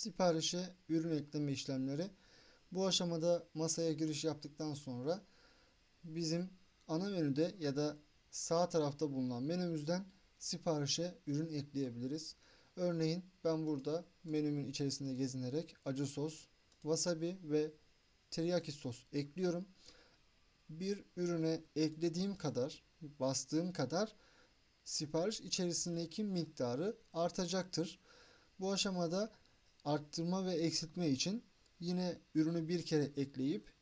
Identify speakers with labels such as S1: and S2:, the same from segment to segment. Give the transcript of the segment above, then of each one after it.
S1: Siparişe ürün ekleme işlemleri. Bu aşamada masaya giriş yaptıktan sonra bizim ana menüde ya da sağ tarafta bulunan menümüzden siparişe ürün ekleyebiliriz. Örneğin ben burada menümün içerisinde gezinerek acı sos, wasabi ve teriyaki sos ekliyorum. Bir ürüne eklediğim kadar, bastığım kadar sipariş içerisindeki miktarı artacaktır. Bu aşamada arttırma ve eksiltme için yine ürünü bir kere ekleyip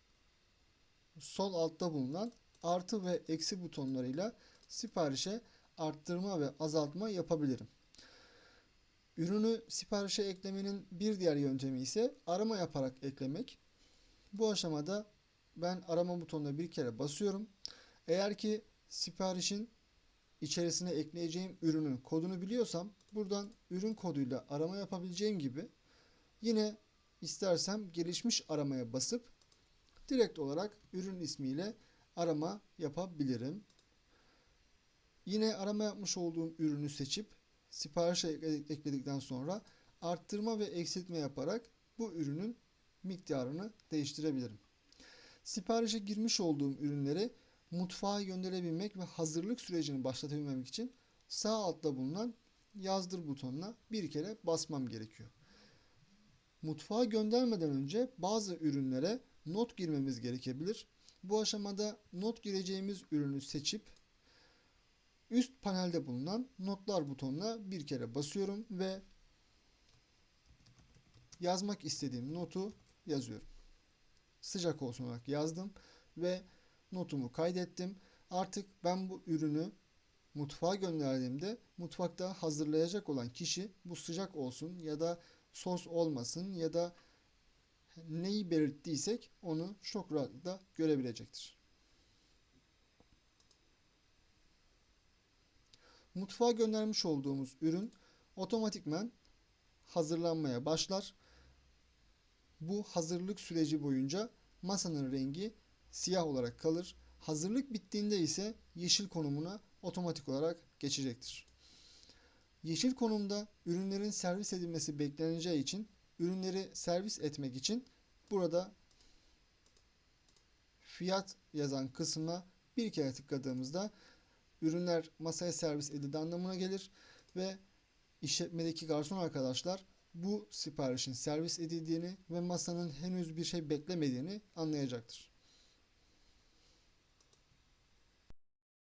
S1: sol altta bulunan artı ve eksi butonlarıyla siparişe arttırma ve azaltma yapabilirim. Ürünü siparişe eklemenin bir diğer yöntemi ise arama yaparak eklemek. Bu aşamada ben arama butonuna bir kere basıyorum. Eğer ki siparişin içerisine ekleyeceğim ürünün kodunu biliyorsam buradan ürün koduyla arama yapabileceğim gibi yine istersem gelişmiş aramaya basıp direkt olarak ürün ismiyle arama yapabilirim. Yine arama yapmış olduğum ürünü seçip siparişe ekledikten sonra arttırma ve eksiltme yaparak bu ürünün miktarını değiştirebilirim. Siparişe girmiş olduğum ürünleri mutfağa gönderebilmek ve hazırlık sürecini başlatabilmem için sağ altta bulunan yazdır butonuna bir kere basmam gerekiyor. Mutfağa göndermeden önce bazı ürünlere not girmemiz gerekebilir. Bu aşamada not gireceğimiz ürünü seçip üst panelde bulunan notlar butonuna bir kere basıyorum ve yazmak istediğim notu yazıyorum. Sıcak olsun olarak yazdım ve notumu kaydettim. Artık ben bu ürünü mutfağa gönderdiğimde mutfakta hazırlayacak olan kişi bu sıcak olsun ya da sos olmasın ya da neyi belirttiysek onu çok rahatlıkla görebilecektir. Mutfağa göndermiş olduğumuz ürün otomatikmen hazırlanmaya başlar. Bu hazırlık süreci boyunca masanın rengi siyah olarak kalır. Hazırlık bittiğinde ise yeşil konumuna otomatik olarak geçecektir. Yeşil konumda ürünlerin servis edilmesi bekleneceği için ürünleri servis etmek için burada fiyat yazan kısmına bir kere tıkladığımızda ürünler masaya servis edildi anlamına gelir ve işletmedeki garson arkadaşlar bu siparişin servis edildiğini ve masanın henüz bir şey beklemediğini anlayacaktır.